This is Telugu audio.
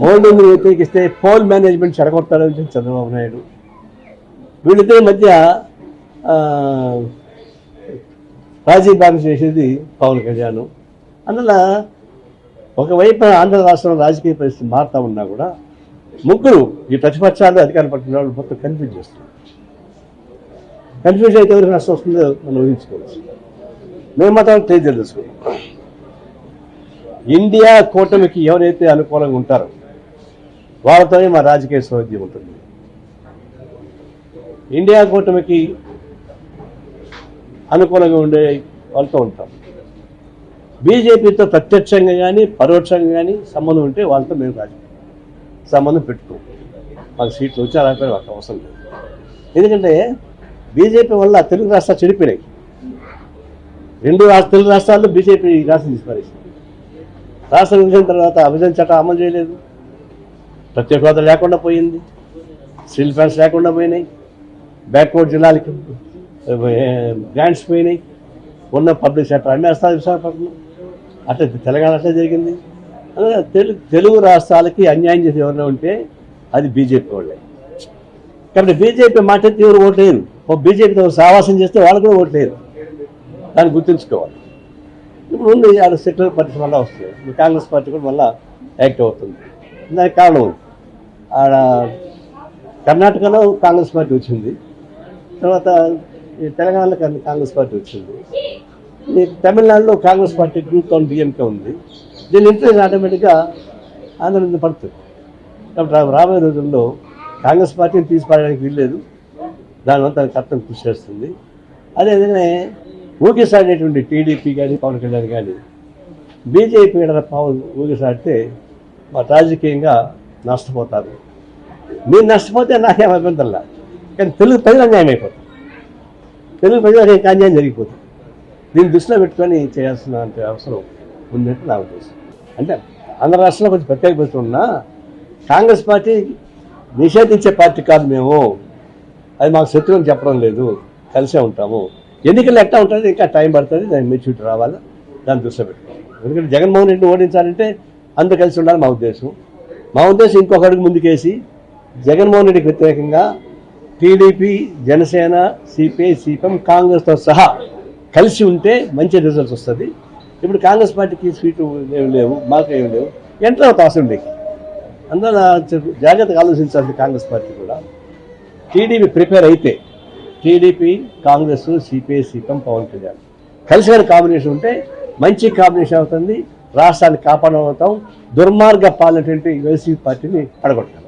మోల్డింగ్ వ్యతిరేకిస్తే పోల్ మేనేజ్మెంట్ చెడగొడతాడని చెప్పి చంద్రబాబు నాయుడు. వీళ్ళిద్దరి మధ్య రాజీ బాగా చేసేది పవన్ కళ్యాణ్. అందువల్ల ఒకవైపు ఆంధ్ర రాష్ట్రంలో రాజకీయ పరిస్థితి మారుతా ఉన్నా కూడా ముగ్గురు ఈ ప్రతిపక్షాలు అధికారం పట్టిన వాళ్ళు మొత్తం కన్ఫ్యూజ్ చేస్తున్నారు. కన్ఫ్యూజ్ అయితే ఎవరికి నష్టం వస్తుందో మనం ఊహించుకోవచ్చు. మేము మాత్రం తెలియజేసుకోవాలి ఇండియా కూటమికి ఎవరైతే అనుకూలంగా ఉంటారో వాళ్ళతోనే మా రాజకీయ సౌద్యం ఉంటుంది. ఇండియా కూటమికి అనుకూలంగా ఉండే వాళ్ళతో ఉంటాం. బీజేపీతో ప్రత్యక్షంగా కానీ పరోక్షంగా కానీ సంబంధం ఉంటే వాళ్ళతో మేము రాజకీయ సంబంధం పెట్టుకో. మాకు సీట్లు వచ్చి అలాంటి అవసరం లేదు. ఎందుకంటే బీజేపీ వల్ల తెలుగు రాష్ట్రాలు చెడిపోయినాయి. రెండు రాష్ట్ర తెలుగు రాష్ట్రాల్లో బీజేపీ రాష్ట్రం తీసుకురేసింది రాష్ట్రం విభజన తర్వాత విభజన చట్టం అమలు చేయలేదు. ప్రత్యేక హోదా లేకుండా పోయింది. స్టీల్ ప్లాంట్స్ లేకుండా పోయినాయి. బ్యాక్వర్డ్ జిల్లాలకి గ్రాంట్స్ పోయినాయి. ఉన్న పబ్లిక్ సెక్టర్ అమ్మేస్తారు విశాఖపట్నం. అట్లా తెలంగాణ అట్లా జరిగింది. తెలుగు తెలుగు రాష్ట్రాలకి అన్యాయం చేసి ఎవరైనా ఉంటే అది బీజేపీ వాళ్ళే. కాబట్టి బీజేపీ మాట ఎవరు ఓట్లేరు? బీజేపీతో సావాసం చేస్తే వాళ్ళు కూడా ఓట్లేరు. దాన్ని గుర్తుంచుకోవాలి. ఇప్పుడు ఉంది ఆడ సెక్యులర్ పార్టీ వల్ల వస్తుంది కాంగ్రెస్ పార్టీ కూడా మళ్ళీ యాక్ట్ అవుతుంది. దానికి కారణం ఉంది. ఆడ కర్ణాటకలో కాంగ్రెస్ పార్టీ వచ్చింది. తర్వాత ఈ తెలంగాణలో కాంగ్రెస్ పార్టీ వచ్చింది. ఈ తమిళనాడులో Congress party group on DMK ఉంది. దీని ఇంట్రెస్ట్ ఆటోమేటిక్గా ఆంధ్ర మీద పడుతుంది. కాబట్టి రాబోయే రోజుల్లో కాంగ్రెస్ పార్టీని తీసిపారడానికి వీల్లేదు. దానివల్ల తన కర్తం కృషి చేస్తుంది. అదేవిధంగా ఊగిసాడేటువంటి టీడీపీ కానీ పవన్ కళ్యాణ్ కానీ బీజేపీ పవన్ ఊగిసాడితే మా రాజకీయంగా నష్టపోతారు. మీరు నష్టపోతే నాకేం అభ్యంతరంలా? కానీ తెలుగు ప్రజలు అన్యాయం అయిపోతుంది. తెలుగు ప్రజలకు ఇంకా అన్యాయం జరిగిపోతుంది. దీన్ని దృష్టిలో పెట్టుకొని చేయాల్సిన అవసరం ఉందంటే నా ఉద్దేశం. అంటే ఆంధ్ర రాష్ట్రంలో కొంచెం ప్రత్యేక పరిస్థితి ఉన్నా కాంగ్రెస్ పార్టీ నిషేధించే పార్టీ కాదు మేము. అది మాకు శత్రువుని చెప్పడం లేదు. కలిసే ఉంటాము. ఎన్నికలు ఎట్లా ఉంటుంది ఇంకా టైం పడుతుంది. దాని మెచ్యూరిటీ రావాలి? దాన్ని దృష్టిలో పెట్టుకోవాలి. ఎందుకంటే జగన్మోహన్ రెడ్డిని ఓడించాలంటే అందరు కలిసి ఉండాలి మా ఉద్దేశం. మా ఉద్దేశం ఇంకొక అడుగు ముందుకేసి జగన్మోహన్ రెడ్డికి వ్యతిరేకంగా టీడీపీ జనసేన సిపిఐ సిపిఎం కాంగ్రెస్తో సహా కలిసి ఉంటే మంచి రిజల్ట్స్ వస్తుంది. ఇప్పుడు కాంగ్రెస్ పార్టీకి సీటు ఏమి లేవు మాకు ఏమి లేవు ఎంటర్ అవుతా అసెంబ్లీకి అందువల్ల జాగ్రత్తగా ఆలోచించాల్సింది కాంగ్రెస్ పార్టీ కూడా. టీడీపీ ప్రిపేర్ అయితే TDP Congress CPI CPM Pawan Kalyan కలిసి కాంబినేషన్ ఉంటే మంచి కాంబినేషన్ అవుతుంది. రాష్ట్రాన్ని కాపాడవుతాం దుర్మార్గ పాలనటువంటి వైసీపీ పార్టీని పడగొట్టాం